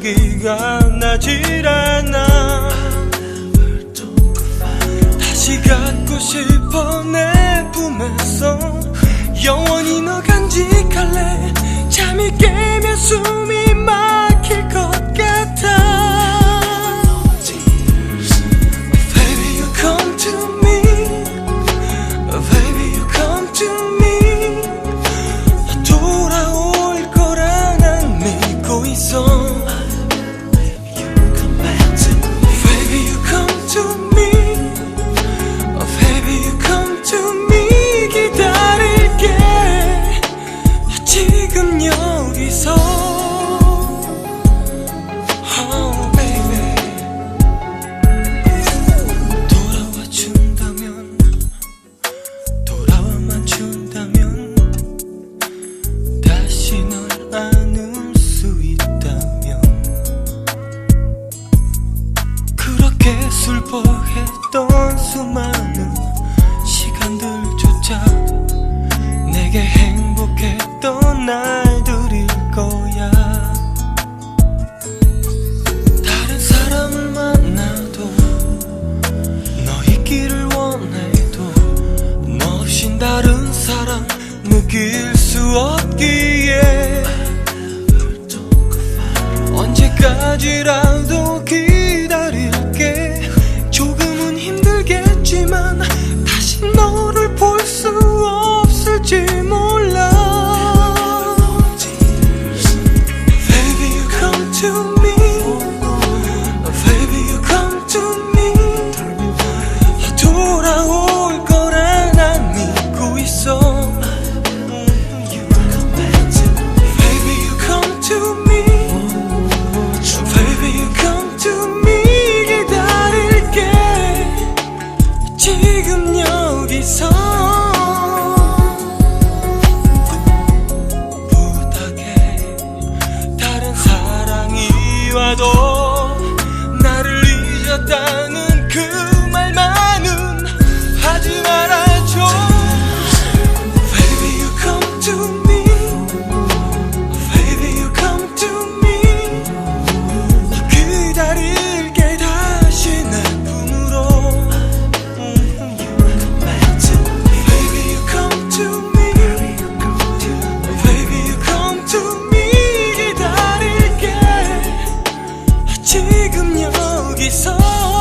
용기가 나질 않아. 다시 갖고 싶어 내 품에서 영원히 너 간직할래. 잠이 깨면 숨이 막 走 느낄 수 없기에. 언제까지라도 부탁해. 다른 사랑이 와도 지금 여기서